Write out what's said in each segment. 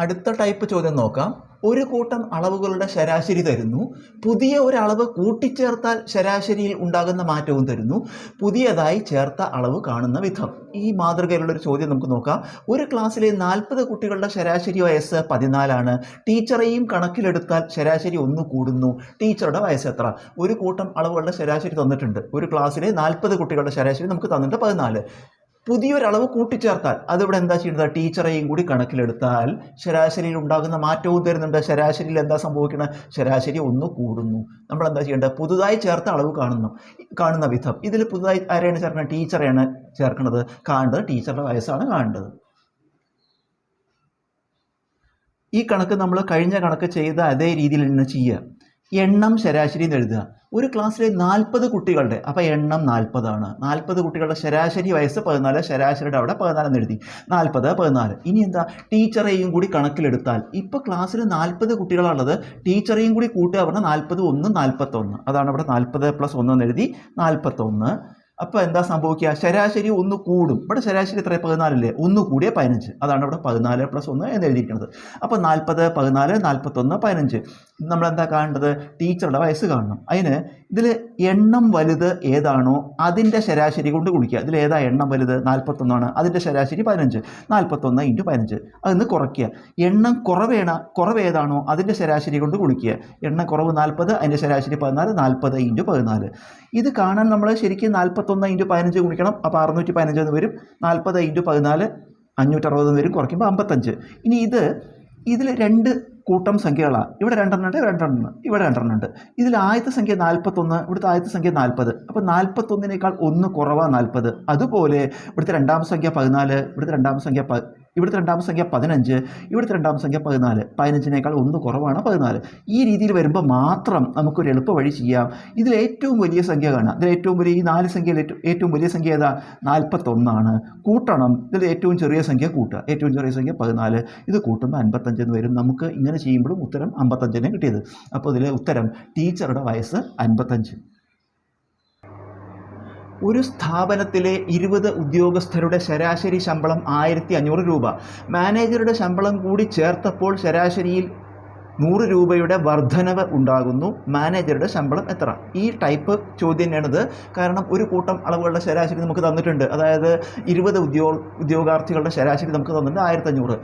അടുത്ത ടൈപ്പ് ചോദ്യം നോക്കാം. ഒരു കൂട്ടം അളവുകളുടെ ശരാശരി തരുന്നു. പുതിയ ഒരു അളവ് കൂട്ടിച്ചേർത്താൽ ശരാശരിയിൽ ഉണ്ടാകുന്ന മാറ്റവും തരുന്നു. പുതിയതായി ചേർത്ത അളവ് കാണുന്ന വിധം. ഈ മാതൃകയിലുള്ള ഒരു ചോദ്യം നമുക്ക് നോക്കാം. ഒരു ക്ലാസ്സിലെ നാൽപ്പത് കുട്ടികളുടെ ശരാശരി വയസ്സ് പതിനാലാണ്. ടീച്ചറെയും കണക്കിലെടുത്താൽ ശരാശരി ഒന്ന് കൂടുന്നു. ടീച്ചറുടെ വയസ്സ് എത്ര? ഒരു കൂട്ടം അളവുകളുടെ ശരാശരി തന്നിട്ടുണ്ട്. ഒരു ക്ലാസ്സിലെ നാൽപ്പത് കുട്ടികളുടെ ശരാശരി നമുക്ക് തന്നിട്ട് പതിനാല്. പുതിയൊരളവ് കൂട്ടിച്ചേർത്താൽ അതിവിടെ എന്താ ചെയ്യുന്നത്? ടീച്ചറേയും കൂടി കണക്കിലെടുത്താൽ ശരാശരിയിൽ ഉണ്ടാകുന്ന മാറ്റവും തരുന്നുണ്ട് ശരാശരിയിൽ എന്താ സംഭവിക്കുന്നത് ശരാശരി ഒന്ന് കൂടുന്നു. നമ്മൾ എന്താ ചെയ്യേണ്ടത് പുതുതായി ചേർത്ത അളവ് കാണുന്നു. കാണുന്ന വിധം. ഇതിൽ പുതുതായി ആരെയാണ് ചേർക്കുന്നത് ടീച്ചറെയാണ് ചേർക്കുന്നത് കാണേണ്ടത് ടീച്ചറുടെ വയസ്സാണ് കാണേണ്ടത്. ഈ കണക്ക് നമ്മൾ കഴിഞ്ഞ കണക്ക് ചെയ്ത അതേ രീതിയിൽ തന്നെ ചെയ്യുക. എണ്ണം ശരാശരി എന്ന് എഴുതുക. ഒരു ക്ലാസ്സിലെ നാൽപ്പത് കുട്ടികളുടെ അപ്പോൾ എണ്ണം നാൽപ്പതാണ്. നാൽപ്പത് കുട്ടികളുടെ ശരാശരി വയസ്സ് പതിനാല് ശരാശരിയുടെ അവിടെ പതിനാലെന്ന് എഴുതി. നാൽപ്പത് പതിനാല്. ഇനി എന്താ? ടീച്ചറേയും കൂടി കണക്കിലെടുത്താൽ. ഇപ്പോൾ ക്ലാസ്സിൽ നാൽപ്പത് കുട്ടികളുള്ളത് ടീച്ചറേയും കൂടി കൂട്ടുക പറഞ്ഞാൽ നാൽപ്പത് ഒന്ന് നാൽപ്പത്തൊന്ന്. അതാണ് ഇവിടെ നാൽപ്പത് പ്ലസ് ഒന്ന് എന്ന് എഴുതി നാൽപ്പത്തൊന്ന്. അപ്പോൾ എന്താ സംഭവിക്കുക? ശരാശരി ഒന്ന് കൂടും. ഇവിടെ ശരാശരി എത്ര പതിനാലല്ലേ? ഒന്ന് കൂടിയ പതിനഞ്ച്. അതാണ് ഇവിടെ പതിനാല് പ്ലസ് ഒന്ന് എന്ന് എഴുതിയിരിക്കുന്നത്. അപ്പോൾ നാൽപ്പത് പതിനാല് നാൽപ്പത്തൊന്ന് പതിനഞ്ച്. നമ്മൾ എന്താ കാണേണ്ടത്? ടീച്ചറുടെ വയസ്സ് കാണണം. അതിന് ഇതിൽ എണ്ണം വലുത് ഏതാണോ അതിന്റെ ശരാശരി കൊണ്ട് കുളിക്കുക ഇതിൽ ഏതാ എണ്ണം വലുത്? നാൽപ്പത്തൊന്നാണ്. അതിന്റെ ശരാശരി പതിനഞ്ച്. നാൽപ്പത്തൊന്ന് ഇന്റു പതിനഞ്ച്. അതിന്ന് കുറയ്ക്കുക. എണ്ണം കുറവേണ കുറവ് ഏതാണോ അതിന്റെ ശരാശരി കൊണ്ട് കുളിക്കുക എണ്ണം കുറവ് നാൽപ്പത് അതിന്റെ ശരാശരി പതിനാല് നാൽപ്പത് ഇന്റു പതിനാല്. ഇത് കാണാൻ നമ്മൾ ശരിക്കും നാൽപ്പത്തൊന്ന് ഇന്റു പതിനഞ്ച് കുളിക്കണം അപ്പോൾ അറുന്നൂറ്റി പതിനഞ്ച് എന്ന് വരും. നാൽപ്പത് ഇന്റു പതിനാല് അഞ്ഞൂറ്ററുപത് വരും. കുറയ്ക്കുമ്പോൾ അമ്പത്തഞ്ച്. ഇനി ഇത് ഇതിൽ രണ്ട് കൂട്ടം സംഖ്യകളാണ്. ഇവിടെ രണ്ടെണ്ണം ഉണ്ട് രണ്ടെണ്ണം ഇവിടെ രണ്ടെണ്ണം ഉണ്ട് ഇതിൽ ആദ്യത്തെ സംഖ്യ നാൽപ്പത്തൊന്ന് ഇവിടുത്തെ ആദ്യത്തെ സംഖ്യ നാൽപ്പത് അപ്പോൾ നാൽപ്പത്തൊന്നിനേക്കാൾ ഒന്ന് കുറവാണ് നാൽപ്പത് അതുപോലെ ഇവിടുത്തെ രണ്ടാമത്തെ സംഖ്യ പതിനാല് ഇവിടുത്തെ രണ്ടാമത്തെ സംഖ്യ ഇവിടുത്തെ രണ്ടാമത്തെ സംഖ്യ പതിനഞ്ച് ഇവിടുത്തെ രണ്ടാമത്തെ സംഖ്യ പതിനാല്. പതിനഞ്ചിനേക്കാൾ ഒന്ന് കുറവാണ് പതിനാല്. ഈ രീതിയിൽ വരുമ്പോൾ മാത്രം നമുക്കൊരു എളുപ്പ വഴി ചെയ്യാം. ഇതിൽ ഏറ്റവും വലിയ സംഖ്യ കാണാം ഇതിൽ ഏറ്റവും വലിയ ഈ നാല് സംഖ്യയിൽ ഏറ്റവും വലിയ സംഖ്യ ഏതാ? നാൽപ്പത്തൊന്നാണ് കൂട്ടണം. ഇതിൽ ഏറ്റവും ചെറിയ സംഖ്യ കൂട്ടുക. ഏറ്റവും ചെറിയ സംഖ്യ പതിനാല്. ഇത് കൂട്ടുമ്പോൾ അൻപത്തഞ്ചെന്ന് വരും. നമുക്ക് ഇങ്ങനെ ചെയ്യുമ്പോഴും ഉത്തരം അമ്പത്തഞ്ചിനെ കിട്ടിയത്. അപ്പോൾ ഇതിലെ ഉത്തരം ടീച്ചറുടെ വയസ്സ് അൻപത്തഞ്ച്. ഒരു സ്ഥാപനത്തിലെ ഇരുപത് ഉദ്യോഗസ്ഥരുടെ ശരാശരി ശമ്പളം ആയിരത്തി അഞ്ഞൂറ് രൂപ. മാനേജറുടെ ശമ്പളം കൂടി ചേർത്തപ്പോൾ ശരാശരിയിൽ നൂറ് രൂപയുടെ വർധനവ് ഉണ്ടാകുന്നു. മാനേജറുടെ ശമ്പളം എത്ര? ഈ ടൈപ്പ് ചോദ്യം തന്നെയാണിത്. കാരണം ഒരു കൂട്ടം അളവുകളുടെ ശരാശരി നമുക്ക് തന്നിട്ടുണ്ട്. അതായത് ഇരുപത് ഉദ്യോഗ ഉദ്യോഗാർത്ഥികളുടെ ശരാശരി നമുക്ക് തന്നിട്ടുണ്ട് ആയിരത്തഞ്ഞൂറ്.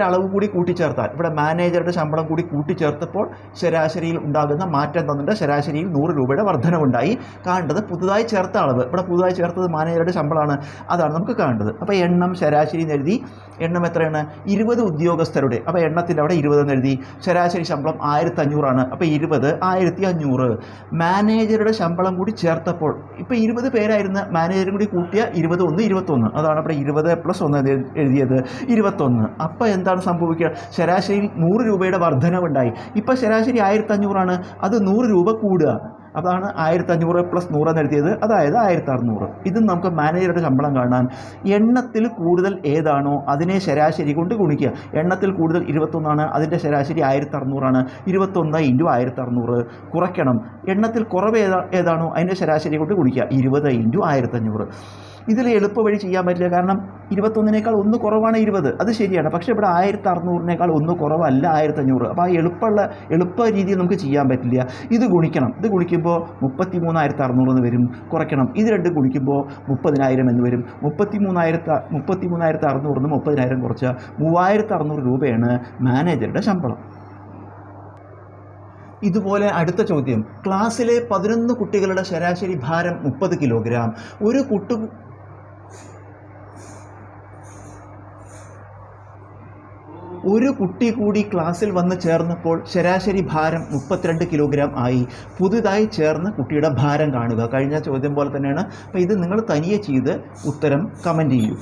അളവ് കൂടി കൂട്ടിച്ചേർത്താൽ ഇവിടെ മാനേജറുടെ ശമ്പളം കൂടി കൂട്ടിച്ചേർത്തപ്പോൾ ശരാശരിയിൽ ഉണ്ടാകുന്ന മാറ്റം തന്നിട്ടുണ്ട് ശരാശരിയിൽ നൂറ് രൂപയുടെ വർധനവുണ്ടായി. കാണേണ്ടത് പുതുതായി ചേർത്ത അളവ്. ഇവിടെ പുതുതായി ചേർത്തത് മാനേജറുടെ ശമ്പളമാണ്. അതാണ് നമുക്ക് കാണേണ്ടത്. അപ്പോൾ എണ്ണം ശരാശരി എഴുതി. എണ്ണം എത്രയാണ്? ഇരുപത് ഉദ്യോഗസ്ഥരുടെ. അപ്പോൾ എണ്ണത്തിന്റെ അവിടെ ഇരുപത് എന്ന് എഴുതി. ശരാശരി ശമ്പളം ആയിരത്തി അഞ്ഞൂറാണ് അപ്പോൾ ഇരുപത് ആയിരത്തി അഞ്ഞൂറ് മാനേജറുടെ ശമ്പളം കൂടി ചേർത്തപ്പോൾ ഇപ്പോൾ ഇരുപത് പേരായിരുന്ന മാനേജറും കൂടി കൂട്ടിയ ഇരുപത് ഒന്ന് ഇരുപത്തൊന്ന്. അതാണ് അവിടെ ഇരുപത് പ്ലസ് ഒന്ന് എഴുതിയത്. ഇരുപത്തൊന്ന്. അപ്പോൾ എന്താണ് സംഭവിക്കുക? ശരാശരിയിൽ നൂറ് രൂപയുടെ വർധനവുണ്ടായി. ഇപ്പോൾ ശരാശരി ആയിരത്തി അഞ്ഞൂറാണ് അത് നൂറ് രൂപ കൂടുക. അതാണ് ആയിരത്തി അഞ്ഞൂറ് പ്ലസ് നൂറ് എന്ന് എഴുതിയത്. അതായത് ആയിരത്തി അറുന്നൂറ് ഇത് നമുക്ക് മാനേജറുടെ ശമ്പളം കാണാൻ. എണ്ണത്തിൽ കൂടുതൽ ഏതാണോ അതിനെ ശരാശരി കൊണ്ട് ഗുണിക്കുക. എണ്ണത്തിൽ കൂടുതൽ ഇരുപത്തൊന്നാണ് അതിന്റെ ശരാശരി ആയിരത്തി അറുന്നൂറാണ് ഇരുപത്തൊന്ന് ഇന്റു ആയിരത്തി അറുന്നൂറ് കുറയ്ക്കണം. എണ്ണത്തിൽ കുറവ് ഏതാ ഏതാണോ അതിന്റെ ശരാശരി കൊണ്ട് ഗുണിക്കുക. ഇരുപത് ഇന്റു ആയിരത്തഞ്ഞൂറ്. ഇതിൽ എളുപ്പ വഴി ചെയ്യാൻ പറ്റില്ല. കാരണം ഇരുപത്തൊന്നിനേക്കാൾ ഒന്ന് കുറവാണ് ഇരുപത്. അത് ശരിയാണ്. പക്ഷേ ഇവിടെ ആയിരത്തി അറുന്നൂറിനേക്കാൾ ഒന്ന് കുറവല്ല ആയിരത്തഞ്ഞൂറ്. അപ്പോൾ ആ എളുപ്പമുള്ള എളുപ്പ രീതിയിൽ നമുക്ക് ചെയ്യാൻ പറ്റില്ല. ഇത് ഗുണിക്കണം. ഇത് ഗുണിക്കുമ്പോൾ മുപ്പത്തി മൂന്നായിരത്തി അറുന്നൂറ് എന്ന് വരും. കുറയ്ക്കണം. ഇത് രണ്ട് ഗുണിക്കുമ്പോൾ മുപ്പതിനായിരം എന്ന് വരും. മുപ്പത്തി മൂന്നായിരത്തി മുപ്പത്തി മൂന്നായിരത്തി അറുന്നൂറിൽ നിന്ന് മുപ്പതിനായിരം കുറച്ച് മൂവായിരത്തി അറുന്നൂറ് രൂപയാണ് മാനേജറുടെ ശമ്പളം. ഇതുപോലെ അടുത്ത ചോദ്യം. ക്ലാസ്സിലെ പതിനൊന്ന് കുട്ടികളുടെ ശരാശരി ഭാരം മുപ്പത് കിലോഗ്രാം. ഒരു കുട്ടു ഒരു കുട്ടി കൂടി ക്ലാസ്സിൽ വന്ന് ചേർന്നപ്പോൾ ശരാശരി ഭാരം മുപ്പത്തിരണ്ട് കിലോഗ്രാം ആയി. പുതുതായി ചേർന്ന കുട്ടിയുടെ ഭാരം കാണുക. കഴിഞ്ഞ ചോദ്യം പോലെ തന്നെയാണ്. അപ്പോൾ ഇത് നിങ്ങൾ തനിയെ ചെയ്ത് ഉത്തരം കമന്റ് ചെയ്യൂ.